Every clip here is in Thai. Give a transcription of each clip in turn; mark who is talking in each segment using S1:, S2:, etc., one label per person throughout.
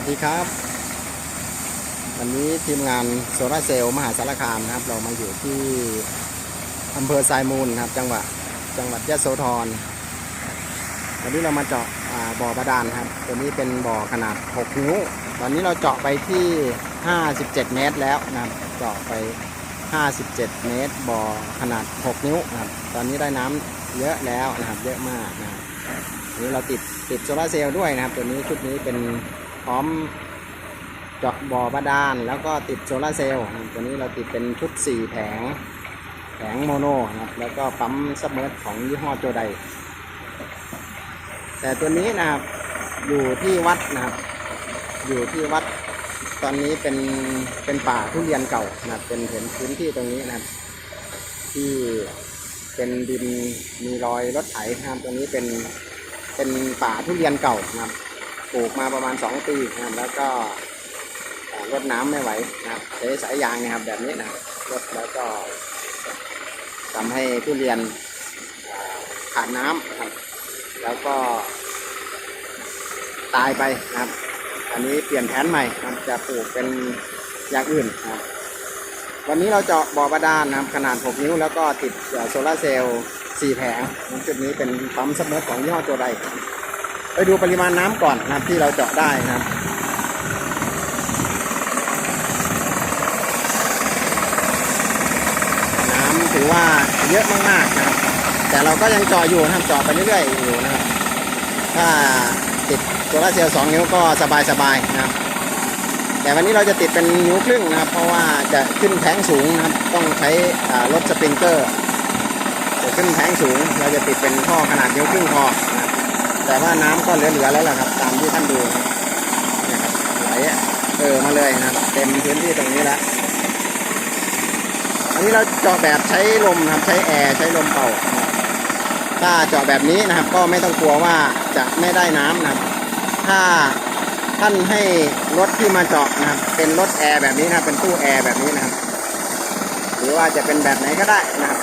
S1: วัสดีครับ วันนี้ทีมงานโซลาเซลล์มหาสารคามนะครับ เรามาอยู่ที่อำเภอทรายมูลครับ จังหวัดจังหวัดยะโสธรวันนี้เรามาเจาะบ่อบาดาลครับตัวนี้เป็นบ่อขนาด 6 นิ้ว ตอนนี้เราเจาะไปที่ 57 เมตรแล้วนะครับเจาะไป 57 เมตร บ่อขนาด 6 นิ้วนะครับ ตอนนี้ได้น้ำเยอะแล้วนะครับ เยอะมากนะครับนนี้เราติดติดโซลาเซลล์ด้วยนะครับ ตัวนี้ชุดนี้เป็น ร้อมเจาะบ่อบาดาลแล้วก็ติดโซลาร์เซลล์ตัวนี้เราติดเป็นชุด 4 แผง แผงโมโนนะแล้วก็ปั๊มซับเมอร์ของยี่ห้อโจไดแต่ตัวนี้นะครับอยู่ที่วัดนะครับ อยู่ที่วัดตอนนี้เป็นเป็นป่าทุเรียนเก่านะเป็นเห็นพื้นที่ตรงนี้นะครับที่เป็นดินมีรอยรถไถนะครับตรงนี้เป็นเป็นป่าทุเรียนเก่านะครับ ปลูกมาประมาณ 2 ปีนะครับแล้วก็รดน้ำไม่ไหวนะครับใช้สายยางนะครับแบบนี้นะรดแล้วก็ทำให้ทุเรียนขาดน้ำครับ แล้วก็ ตายไปนะครับ อันนี้เปลี่ยนแผนใหม่นะครับจะปลูกเป็นอย่างอื่นนะครับวันนี้เราเจาะบ่อบาดาลนะครับ ขนาด 6 นิ้ว แล้วก็ติดเอ่อโซลาเซลล์4แผง จุดนี้เป็นปั๊มซับเมอร์ของยี่ห้อตัวใด ไปดูปริมาณน้ำก่อนนะครับที่เราเจาะได้นะครับน้ำถือว่าเยอะมากๆนะครับ แต่เราก็ยังเจาะอยู่นะครับเจาะไปเรื่อยๆอยู่นะครับ ถ้าติดโซลาเซลล์2นิ้วก็สบายๆนะครับแต่วันนี้เราจะติดเป็นนิ้วครึ่งนะครับ เพราะว่าจะขึ้นแทงสูงนะครับ ต้องใช้รถสปริงเกอร์จะขึ้นแทงสูง เราจะติดเป็นท่อขนาดนิ้วครึ่งพอ แต่ว่าน้ำก็เหลือๆแล้วล่ะครับ ตามที่ท่านดูนะครับไหลเออมาเลยนะครับเต็มพื้นที่ตรงนี้ล้วอันนี้เราเจาะแบบใช้ลมนะครับใช้แอร์ใช้ลมเป่า ถ้าเจาะแบบนี้นะครับ ก็ไม่ต้องกลัวว่าจะไม่ได้น้ำนะครับ ถ้าท่านให้รถที่มาเจาะนะครับ เป็นรถแอร์แบบนี้นะครับเป็นตู้แอร์แบบนี้นะครับ หรือว่าจะเป็นแบบไหนก็ได้นะครับ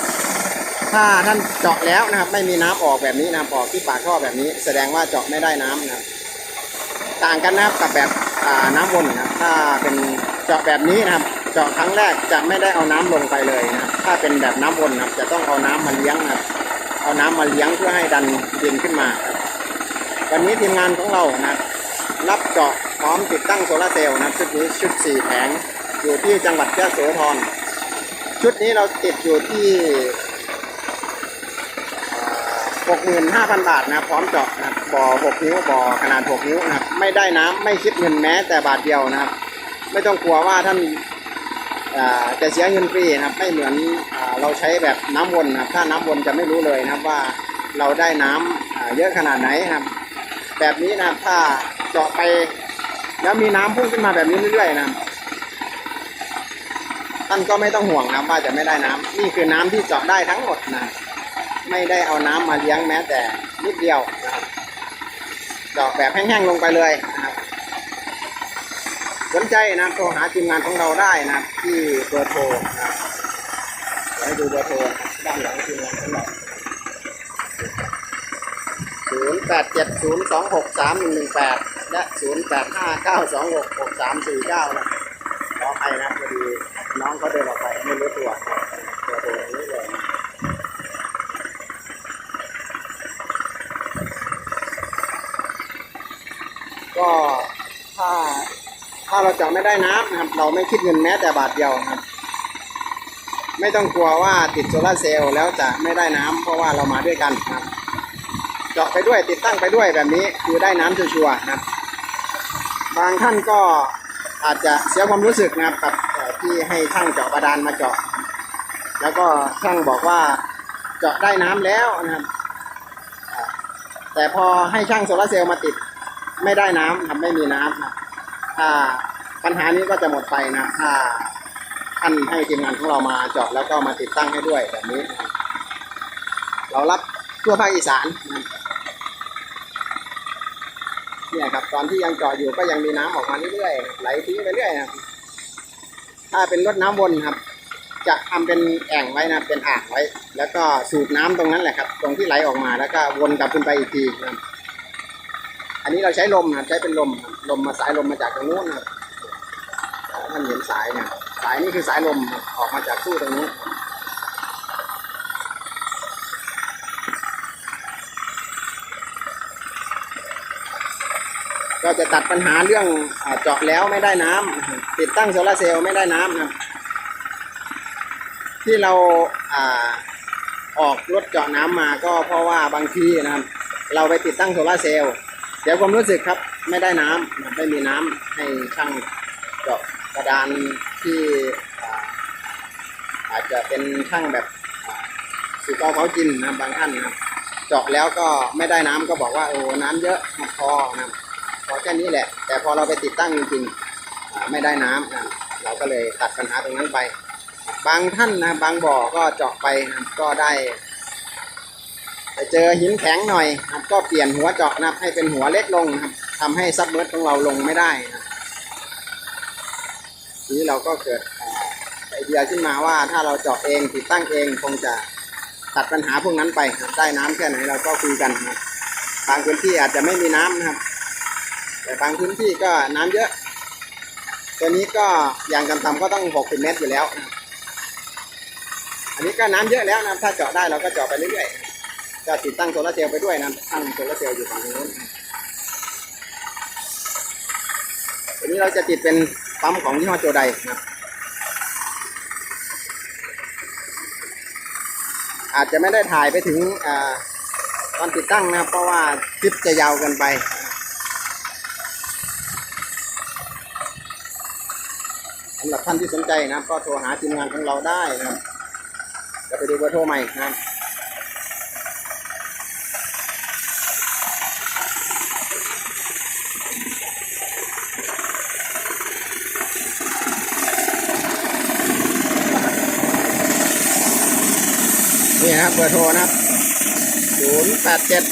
S1: ถ้าท่านเจาะแล้วนะครับ ไม่มีน้ำออกแบบนี้นะครับออกที่ปากท่อแบบนี้ แสดงว่าเจาะไม่ได้น้ำนะครับ ต่างกันนะครับกับแบบน้ำวนนะครับ ถ้าเป็นเจาะแบบนี้นะครับ เจาะครั้งแรกจะไม่ได้เอาน้ำลงไปเลยนะถ้าเป็นแบบน้ำวนนะครับ จะต้องเอาน้ำมาเลี้ยงนะครับ เอาน้ำมาเลี้ยงเพื่อให้ดันดินขึ้นมาครับวันนี้ทีมงานของเรานะรับเจาะพร้อมติดตั้งโซลาร์เซลล์นะชุดนี้ชุด4แผงอยู่ที่จังหวัดยะโสธรชุดนี้เราติดอยู่ที่ หกหมื่นห้าพันบาทนะพร้อมเจาะนะบ่อหกนิ้วบ่อขนาดหกนิ้วนะไม่ได้น้ำไม่คิดเงินแม้แต่บาทเดียวนะครับ ไม่ต้องกลัวว่าท่านจะเสียเงินฟรีนะครับ ไม่เหมือนอเราใช้แบบน้ำวนนะครับ ถ้าน้ำวนจะไม่รู้เลยนะครับว่าเราได้น้ำอ่าเยอะขนาดไหนนะครับ แบบนี้นะครับถ้าเจาะไปแล้วมีน้ำพุ่งขึ้นมาแบบนี้เรื่อยๆนะท่านก็ไม่ต้องห่วงนะว่าจะไม่ได้น้ำนี่คือน้ำที่เจาะได้ทั้งหมดนะครับ ไม่ได้เอาน้ำมาเลี้ยงแม้แต่นิดเดียวนะครับเจาะแบบแห้งๆลงไปเลยนะครับ สนใจนะโทรหาทีมงานของเราได้นะที่เบอร์โทรนะครับให้ดูเบอร์โทรด้านหลังทีมงานของเราศูนย์แปดเจ็ดศูนย์สองหกสามหนึ่งหนึ่งแปดและศูนย์แปดห้าเก้าสองหกหกสามสี่เก้านะขออภัยนะพอดีน้องเขาเดินออกไปไม่รู้ตัวตัวนี้เลย ก็ถ้าถ้าเราจะไม่ได้น้ำนะครับ เราไม่คิดเงินแม้แต่บาทเดียวครับ ไม่ต้องกลัวว่าติดโซลาเซลล์แล้วจะไม่ได้น้ำเพราะว่าเรามาด้วยกันนะครับ เจาะไปด้วยติดตั้งไปด้วยแบบนี้คือได้น้ำชัวร์ๆนะครับ บางท่านก็อาจจะเสียความรู้สึกนะครับกับที่ให้ช่างเจาะบาดาลมาเจาะ แล้วก็ช่างบอกว่าเจาะได้น้ำแล้วนะครับแต่พอให้ช่างโซลาเซลล์มาติด ไม่ได้น้ำครับไม่มีน้ำนะครับถ้าปัญหานี้ก็จะหมดไปนะถ้าท่านให้ทีมงานของเรามาเจาะแล้วก็มาติดตั้งให้ด้วยแบบนี้ เรารับทั่วภาคอีสานเนี่ยครับตอนที่ยังเจาะอยู่ก็ยังมีน้ำออกมาเรื่อยๆไหลทิ้งไปเรื่อยนะครับถ้าเป็นรถน้ำวนครับ จะทำเป็นแอ่งไว้นะเป็นอ่างไว้ แล้วก็สูบน้ำตรงนั้นแหละครับ ตรงที่ไหลออกมาแล้วก็วนกลับขึ้นไปอีกทีนะครับ อันนี้เราใช้ลมนะครับใช้เป็นลมลมมาสายลมมาจากตรงนู้นนะครับท่านเห็นสายเนี่ยสายนี่คือสายลมออกมาจากตู้ตรงนี้ก็จะตัดปัญหาเรื่องเจาะแล้วไม่ได้น้ำติดตั้งโซลาเซลล์ไม่ได้น้ำนะที่เราอ่าออกรถเจาะน้ำมาก็เพราะว่าบางทีนะครับเราไปติดตั้งโซลาเซลล์ สียความรู้สึกครับไม่ได้น้ำไม่มีน้ำให้ช่างเจาะกระดานที่อาอาจจะเป็นช่างแบบสุกเอาเขากินนะบางท่านนะเจาะแล้วก็ไม่ได้น้ำก็บอกว่าโอ้น้ำเยอะไม่พอนะพอแค่นี้แหละ แต่พอเราไปติดตั้งจริงๆไม่ได้น้ำนะเราก็เลยตัดปัญหาตรงนั้นไป บางท่านนะบางบ่อก็เจาะไปนะก็ได้ ไปเจอหินแข็งหน่อยครับก็เปลี่ยนหัวเจาะนะครับให้เป็นหัวเล็กลงครับทำให้ซับเมอร์ของเราลงไม่ได้นะทีนี้เราก็เกิดไอเดียขึ้นมาว่าถ้าเราเจาะเองติดตั้งเองคงจะตัดปัญหาพวกนั้นไปครับได้น้ำแค่ไหนเราก็คุยกันนะครับบางพื้นที่อาจจะไม่มีน้ำนะครับ แต่บางพื้นที่ก็น้ำเยอะ ตัวนี้ก็อย่างต่ำๆก็ต้อง 60 เมตรอยู่แล้ว อันนี้ก็น้ำเยอะแล้วนะถ้าเจาะได้เราก็เจาะไปเรื่อยๆ ก็ติดตั้งโซลาเซลล์ไปด้วยนะตั้งโซลาเซลล์อยู่ฝั่งนู้นอันนี้เราจะติดเป็นปั๊มของยี่ห้อโจไดนะอาจจะไม่ได้ถ่ายไปถึงอ่าตอนติดตั้งนะเพราะว่าคลิปจะยาวเกินไปสำหรับท่านที่สนใจนะก็โทรหาทีมงานของเราได้นะจะไปดูเบอร์โทรใหม่นะครับ นี่นะครับ เบอร์โทรนะครับ 0 8 7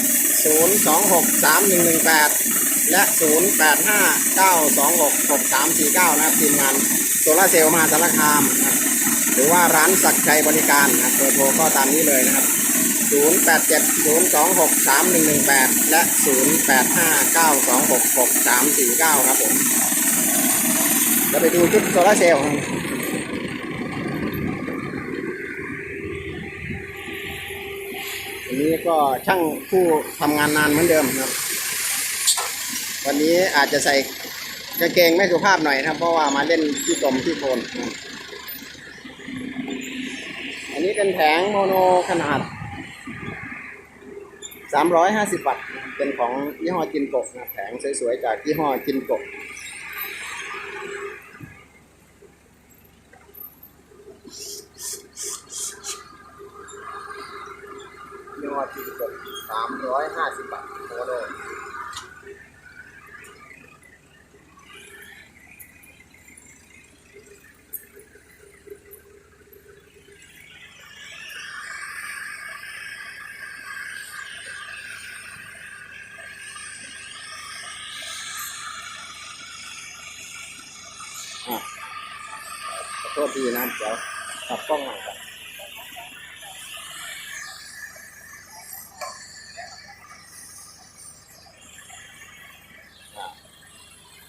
S1: 0 2 6 3 1 1 8 และ 0 8 5 9 2 6 6 3 4 9 นะครับทีมงานโซลาเซลล์มหาสารคามนะครหรือว่าร้านศักดิ์ชัยบริการนะเบอร์โทรก็ตามนี้เลยนะครับ 0 8 7 0 2 6 3 1 1 8 และ 0 8 5 9 2 6 6 3 4 9 ครับผมจะไปดูชุดโซลาเซลล์ครับ อั นี้ก็ช่างผู้ทำงานนานเหมือนเดิมครับ วันนี้อาจจะใส่กางเกงไม่สุภาพหน่อยนะครับ เพราะว่ามาเล่นที่กลมที่โคนอันนี้เป็นแผงโมโนขนาด 350 วัตต์ เป็นของยี่ห้อจินโกะนะแผงสวยๆจากยี่ห้อจินโก วัวกินสดสามร้อยห้าสิบบาทโมโอโทษดีนะเดี๋ยวกลับกล้องหน่อยครับอะ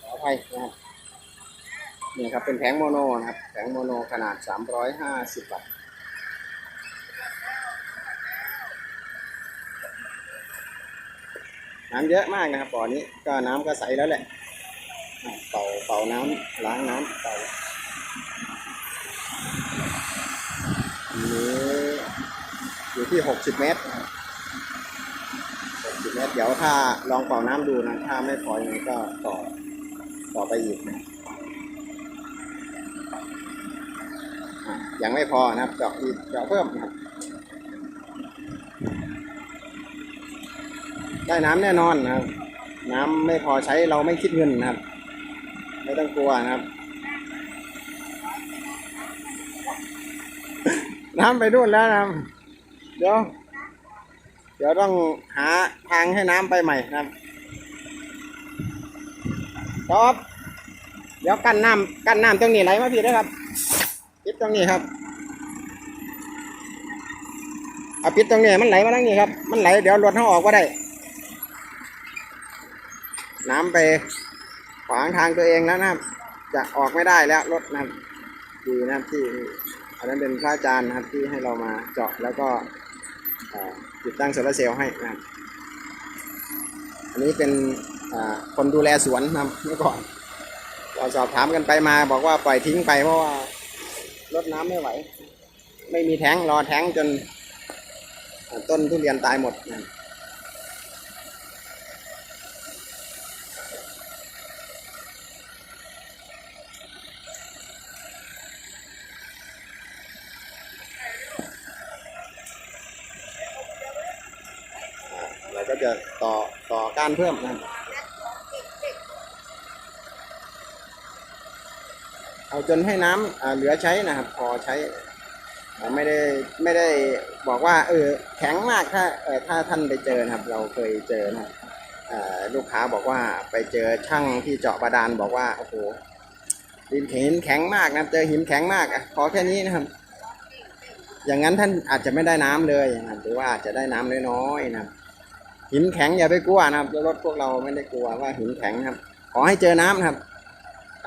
S1: ขออภัยนะครับนี่ครับเป็นแผ งโมโนนะครับแผงโมโนขนาด 350วัตต์น้ำเยอะมากนะครับบ่อนี้ก็น้ำก็ใสแล้วแหละเป่าเป่าน้ำล้างน้ำเป่าอันนี้อยู่ที่หกสิบเมตรหกสิบเมตร เดี๋ยวถ้าลองเป่าน้ำดูนะถ้าไม่พอยังไงก็ต่อต่อไปอีกนะอะ ยังไม่พอนะครับ เจาะอีกเจาะเพิ่มนะครับ ได้น้ำแน่นอนนะครับ น้ำไม่พอใช้เราไม่คิดเงินนะครับ ไม่ต้องกลัวนะครับ น้ำไปนู่นแล้วนะครับ เดี๋ยว เดี๋ยวต้องหาทางให้น้ำไปใหม่นะครับครับเดี๋ยวกั้นน้ำกั้นน้ำตรงนี้ไหลมาพี่นะครับ ปิดตรงนี้ครับเอาปิดตรงนี้มันไหลมาทางนี้ครับ มันไหลเดี๋ยวรถเขาออกก็ได้ น้ำไปขวางทางตัวเองแล้วนะครับ จะออกไม่ได้แล้วรถนะครับดีนะครับที่อันนั้นเป็นพระอาจารย์นะครับที่ให้เรามาเจาะแล้วก็ติดตั้งโซลาร์เซลล์ให้นะครับ อันนี้เป็นคนดูแลสวนนะเมื่อก่อนเราสอบถามกันไปมาบอกว่าปล่อยทิ้งไปเพราะว่า รดน้ำไม่ไหว ไม่มีแท้งรอแท้งจนต้นทุเรียนตายหมดนะเราก็จะต่อต่อการเพิ่มนะครับ เอาจนให้น้ำอ่าเหลือใช้นะครับพอใช้ไม่ได้ไม่ได้บอกว่าเออแข็งมากถ้าเออถ้าท่านไปเจอนะครับ เราเคยเจอนะลูกค้าบอกว่าไปเจอช่างที่เจาะบาดาลบอกว่าโอ้โหดินหินแข็งมากนะเจอหินแข็งมากอะขอแค่นี้นะครับ อย่างนั้นท่านอาจจะไม่ได้น้ำเลยนะหรือว่าอาจจะได้น้ำน้อยๆนะหินแข็งอย่าไปกลัวนะครับรถพวกเราไม่ได้กลัวว่าหินแข็งนะครับ ขอให้เจอน้ำนะครับ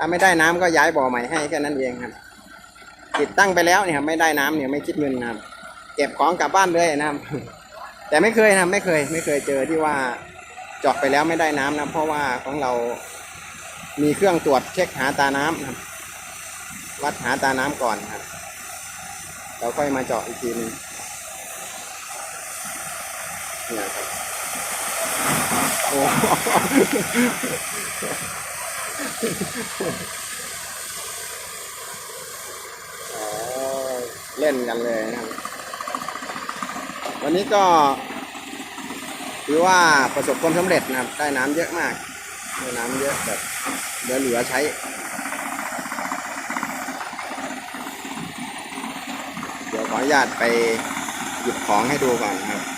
S1: ถ้าไม่ได้น้ำก็ย้ายบ่อใหม่ให้แค่นั้นเองครับ ติดตั้งไปแล้วเนี่ยไม่ได้น้ำเนี่ยไม่คิดเงินนะครับเก็บของกลับบ้านเลยนะครับ แต่ไม่เคยนะครับไม่เคย ไม่เคยเจอที่ว่าเจาะไปแล้วไม่ได้น้ำนะเพราะว่าของเรามีเครื่องตรวจเช็คหาตาน้ำนะครับ วัดหาตาน้ำก่อนครับเราค่อยมาเจาะอีกทีนึงเนี่ยครับโอ้ เล่นกันเลยนะครับ วันนี้ก็ถือว่าประสบความสำเร็จนะครับ ได้น้ำเยอะมากได้น้ำเยอะแบบเหลือเหลือใช้เดี๋ยวขออนุญาตไปหยิบของให้ดูก่อนครับ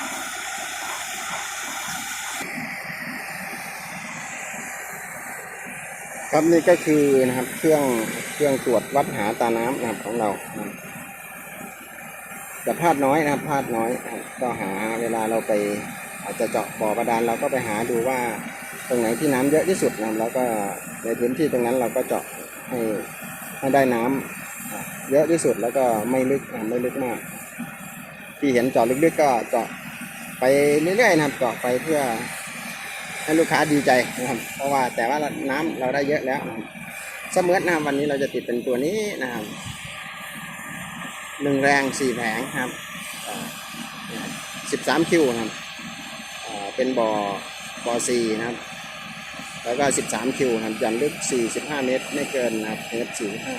S1: ครับนี่ก็คือนะครับเครื่องเครื่องตรวจวัดหาตาน้ำนะครับของเรานะครับจะพลาดน้อยนะครับพลาดน้อยก็หาเวลาเราไปอาจจะเจาะบ่อบาดาลเราก็ไปหาดูว่าตรงไหนที่น้ำเยอะที่สุดนะครับแล้วก็ในพื้นที่ตรงนั้นเราก็เจาะให้ให้ได้น้ำอะเยอะที่สุดแล้วก็ไม่ลึกไม่ลึกมาก ที่เห็นเจาะลึกๆก็เจาะไปเรื่อยๆนะครับเจาะไปเพื่อ ให้ลูกค้าดีใจนะครับเพราะว่าแต่ว่าน้ำเราได้เยอะแล้วเสมือนนะครับวันนี้เราจะติดเป็นตัวนี้นะครับหนึ่งแรงสี่แผงครับสิบสามคิวนะครับเป็นบ่อบ่อซีนะครับ แล้วก็สิบสามคิวนะครับย่อนลึกสี่สิบห้าเมตรไม่เกินนะครับเมตรสี่ห้า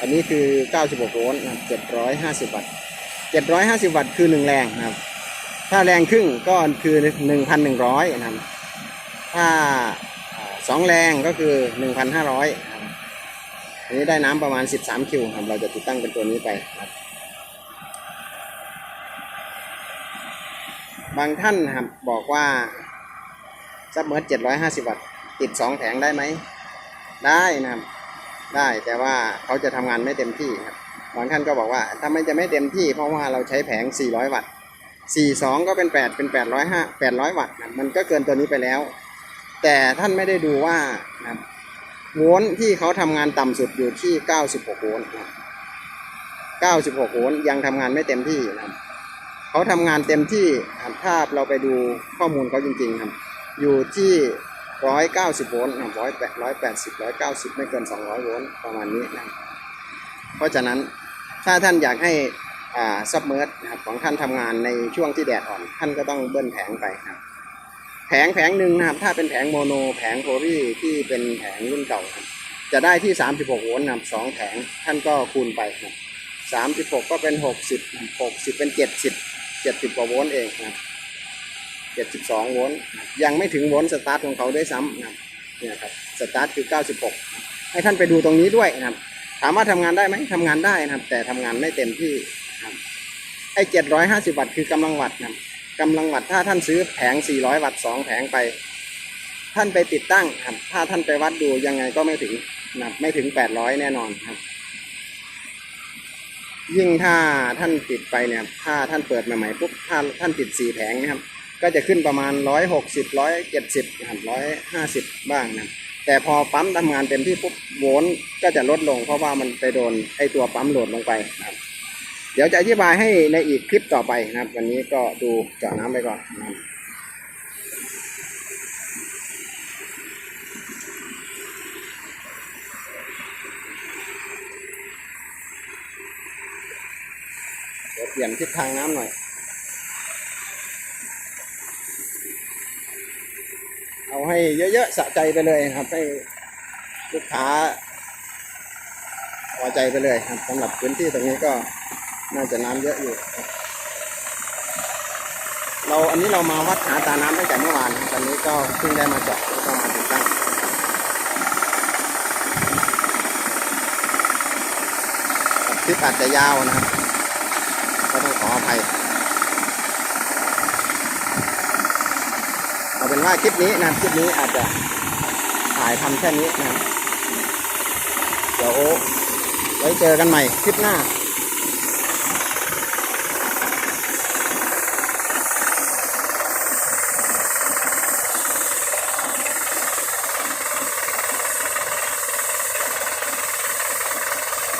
S1: อันนี้คือเก้าสิบหกโวลต์นะครับเจ็ดร้อยห้าสิบวัตต์เจ็ดร้อยห้าสิบวัตต์คือหนึ่งแรงนะครับ ถ้าแรงครึ่งก็คือหนึ่งพันหนึ่งร้อยนะครับ ถ้าสองแรงก็คือหนึ่งพันห้าร้อยอันนี้ได้น้ำประมาณสิบสามคิวครับ เราจะติดตั้งเป็นตัวนี้ไปครับ บางท่านครับบอกว่าซับเมอร์เจ็ดร้อยห้าสิบวัตต์ติดสองแผงได้ไหม ได้นะครับ ได้แต่ว่าเขาจะทำงานไม่เต็มที่ครับบางท่านก็บอกว่าถ้าไม่จะไม่เต็มที่ เพราะว่าเราใช้แผง 400 วัตต์ 42 ก็เป็น 8 เป็น 805 800 วัตต์นะมันก็เกินตัวนี้ไปแล้ว แต่ท่านไม่ได้ดูว่านะครับโวลต์ที่เขาทำงานต่ำสุดอยู่ที่ 96 โวลต์นะ96 โวลต์ยังทำงานไม่เต็มที่นะครับเขาทำงานเต็มที่ครับถ้าเราไปดูข้อมูลเขาจริงๆครับ อยู่ที่ 190 โวลต์นะ180 190 ไม่เกิน 200 โวลต์ประมาณนี้นะเพราะฉะนั้นถ้าท่านอยากให้ซับเมิร์ดนะครับของท่านทำงานในช่วงที่แดดอ่อน ท่านก็ต้องเบิ้ลแผงไปครับ แผงแผงหนึ่งนะครับ ถ้าเป็นแผงโมโน แผงโพลีที่เป็นแผงรุ่นเก่าครับจะได้ที่ 36 โวลต์นะสองแผงท่านก็คูณไปครับ36 ก็เป็น 60 60 เป็น 70 70 กว่าโวลต์เองนะครับ72 โวลต์ยังไม่ถึงโวลต์สตาร์ทของเขาด้วยซ้ำนะครับเนี่ยครับสตาร์ทคือ 96 ให้ท่านไปดูตรงนี้ด้วยนะครับ ถามว่าทำงานได้ไหมทำงานได้นะครับ แต่ทำงานไม่เต็มที่ครับไอ้750 วัตต์คือกำลังวัตต์นะ กำลังวัตต์ถ้าท่านซื้อแผง 400 วัตต์สองแผงไป ท่านไปติดตั้งครับถ้าท่านไปวัดดูยังไงก็ไม่ถึงนะไม่ถึง 800 แน่นอนครับ ยิ่งถ้าท่านติดไปเนี่ยถ้าท่านเปิดใหม่ๆปุ๊บถ้าท่านติด 4 แผงนะครับ ก็จะขึ้นประมาณร้อยหกสิบร้อยเจ็ดสิบนะครับร้าสิบบ้างนะแต่พอปั๊มทำงานเต็มที่ปุ๊บโวลต์ก็จะลดลงเพราะว่ามันไปโดนไอตัวปั๊มโหลดลงไปนะครับ เดี๋ยวจะอธิบายให้ในอีกคลิปต่อไปนะครับ วันนี้ก็ดูเจาะน้ำไปก่อนนะครับเดี๋ยวเปลี่ยนทิศทางน้ำหน่อย เอาให้เยอะๆสะใจไปเลยครับ ให้ลูกค้าพอใจไปเลยครับสำหรับพื้นที่ตรงนี้ก็ น่าจะน้ำเยอะอยู่ เราอันนี้เรามาวัดหาตาน้ำตั้งแต่เมื่อวาน ตอนนี้ก็เพิ่งได้มาเจาะแล้วก็มาติดตั้งคลิปอาจจะยาวนะครับ ก็ต้องขออภัยเอาเป็นว่าคลิปนี้นะคลิปนี้อาจจะถ่ายทำแค่นี้นะเดี๋ยวไว้เจอกันใหม่คลิปหน้า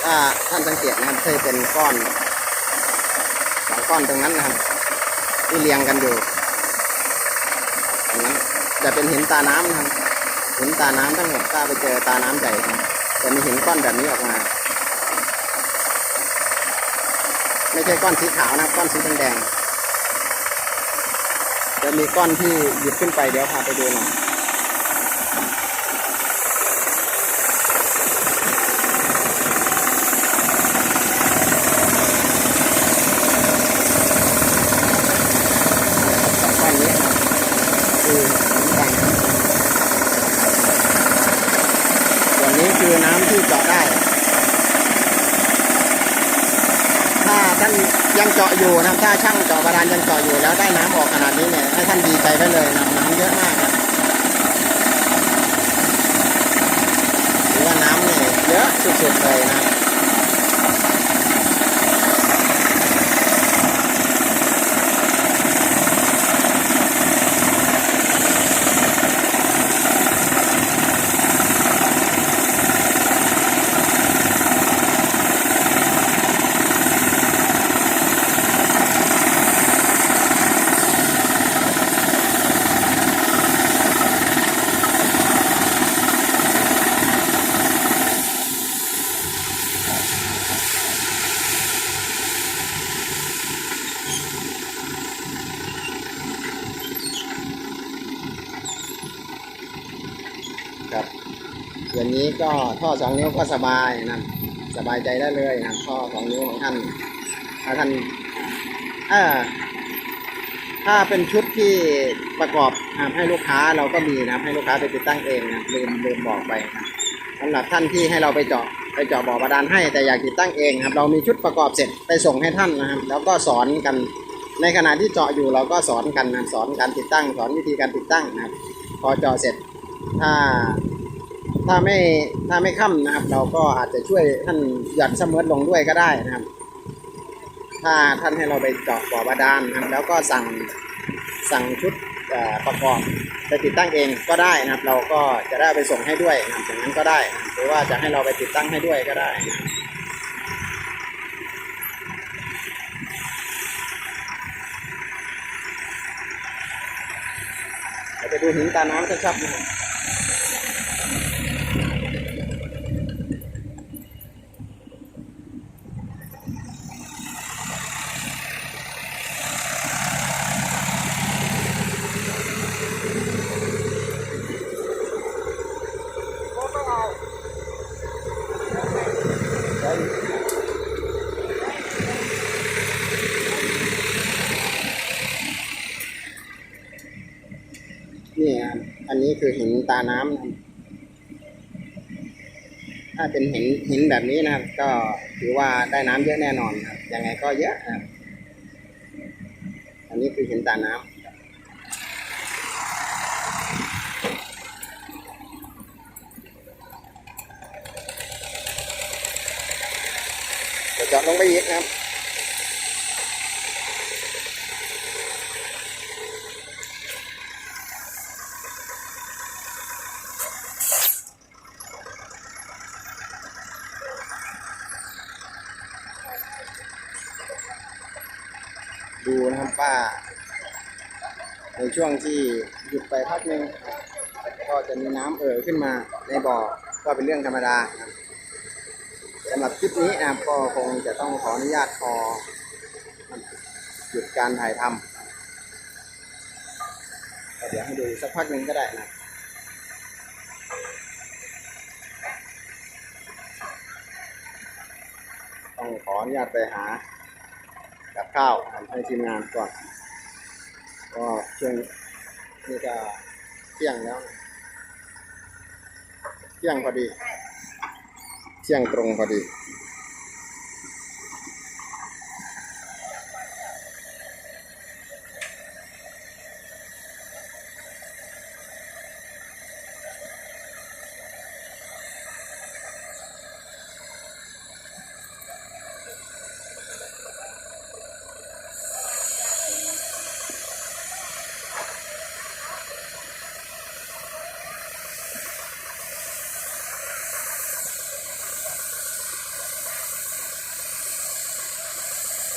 S1: ถ้าท่าน สังเกตนะครับเคยเป็นก้อนสองก้อนตรงนั้นนะครับที่เรียงกันอยู่ตรงนั้นจะเป็นหินตาน้ำนะครับหินตาน้ำทั้งหมดถ้าไปเจอตาน้ำใหญ่ครับจะมีหินก้อนแบบนี้ออกมา ไม่ใช่ก้อนสีขาวนะก้อนสีแดงจะมีก้อนที่หยิบขึ้นไปเดี๋ยวพาไปดูหน่อยสองก้อนนี้นะครับคือหินตาน้ำส่วนนี้คือน้ำที่เจาะได้ ถ้าท่านยัง เจาะอยู่นะครับถ้าช่างเจาะบาดาลยังเจาะอยู่แล้วได้น้ำออกขนาดนี้เนี่ยให้ท่านดีใจได้เลยนะครับน้ำเยอะมากครับถือว่าน้ำเนี่ยเยอะสุดๆเลยนะ ท่อสองนิ้วก็สบายนะสบายใจได้เลยนะครับท่อสองนิ้วของท่านถ้าท่านอ่อถ้าเป็นชุดที่ประกอบให้ลูกค้าเราก็มีนะให้ลูกค้าไปติดตั้งเองนะลืมลืมบอกไปนะสำหรับท่านที่ให้เราไปเจาะไปเจาะบ่อบาดาลให้แต่อยากติดตั้งเองครับ เรามีชุดประกอบเสร็จไปส่งให้ท่านนะครับ แล้วก็สอนกันในขณะที่เจาะอยู่เราก็สอนกันนะสอนการติดตั้ง สอนวิธีการติดตั้งนะครับ พอเจาะเสร็จถ้า ถ้าไม่ถ้าไม่ค่ำนะครับ เราก็อาจจะช่วยท่านหย่อนเสมอลงด้วยก็ได้นะครับ ถ้าท่านให้เราไปเจาะบ่อบาดาลนะครับ แล้วก็สั่งสั่งชุดประกอบไปติดตั้งเองก็ได้นะครับ เราก็จะได้ไปส่งให้ด้วยนะครับอย่างนั้นก็ได้ หรือว่าจะให้เราไปติดตั้งให้ด้วยก็ได้ไปดูหินตาน้ำชัดๆนะครับ นี่ครับอันนี้คือหิน ตาน้ำนะถ้าเป็นหินหินแบบนี้นะครับ ก็ถือว่าได้น้ำเยอะแน่นอนครับยังไงก็เยอะครับอันนี้คือหินตาน้ำเดี๋ยวจาะลงไปอีกนะครับ ช่วงที่หยุดไปพักหนึ่งก็จะมีน้ำเอ่อขึ้นมาในบ่อก็เป็นเรื่องธรรมดาครับสำหรับคลิปนี้นะครับก็คงจะต้องขออนุญาตพอหยุดการถ่ายทำเดี๋ยวให้ดูสักพักหนึ่งก็ได้นะต้องขออนุญาตไปหากับข้าวให้ทีมงานก่อน ก็ช่วงนี้ก็เที่ยงแล้ว เที่ยงพอดี เที่ยงตรงพอดี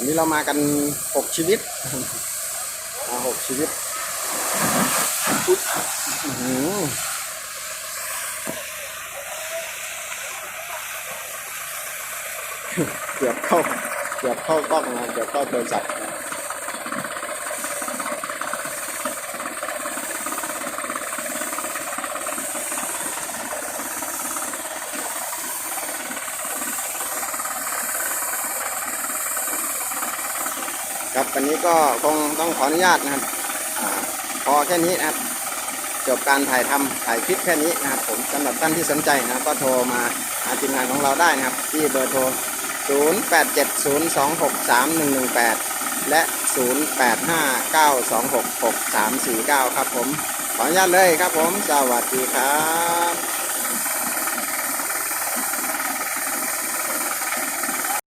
S1: นนี้เรามากันหกชีวิตมาหกชีวิตอืเกือบเข้าเกือบเข้าต้องนะเกือบเข้าโดนจับนะ ก็คงต้องขออนุญาตนะครับอพอแค่นี้นะครับ จบการถ่ายทำถ่ายคลิปแค่นี้นะครับ ผมสำหรับท่านที่สนใจนะครับก็โทรมาหาทีมงานของเราได้นะครับ ที่เบอร์โทร 0870263118 และ 0859266349 ครับผม ขออนุญาตเลยครับผม สวัสดีครับ